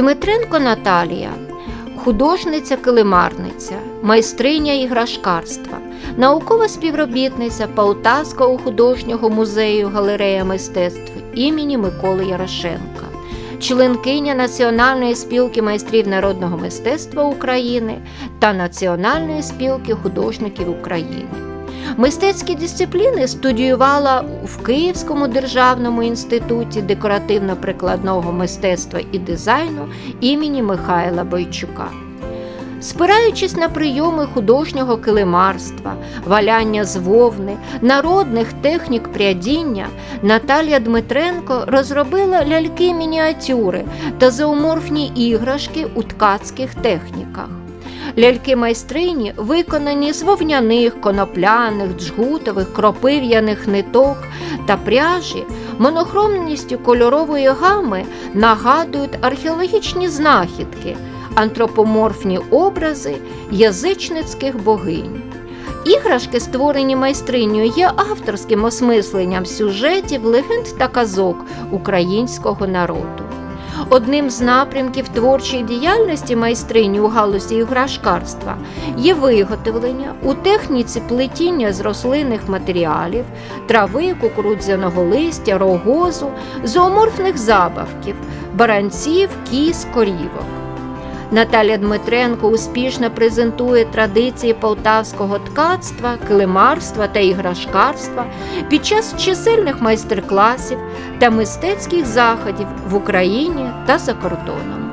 Дмитренко Наталія, художниця-килимарниця, майстриня іграшкарства, наукова співробітниця Полтавського художнього музею галерея мистецтв імені Миколи Ярошенка, членкиня Національної спілки майстрів народного мистецтва України та Національної спілки художників України. Мистецькі дисципліни студіювала в Київському державному інституті декоративно-прикладного мистецтва і дизайну імені Михайла Бойчука. Спираючись на прийоми художнього килимарства, валяння з вовни, народних технік прядіння, Наталія Дмитренко розробила ляльки-мініатюри та зооморфні іграшки у ткацьких техніках. Ляльки майстрині виконані з вовняних, конопляних, джгутових, кропив'яних ниток та пряжі, монохромністю кольорової гами нагадують археологічні знахідки, антропоморфні образи язичницьких богинь. Іграшки, створені майстринею, є авторським осмисленням сюжетів, легенд та казок українського народу. Одним з напрямків творчої діяльності майстрині у галузі іграшкарства є виготовлення у техніці плетіння з рослинних матеріалів, трави, кукурудзяного листя, рогозу, зооморфних забавків, баранців, кіз, корівок. Наталя Дмитренко успішно презентує традиції полтавського ткацтва, килимарства та іграшкарства під час чисельних майстер-класів та мистецьких заходів в Україні та за кордоном.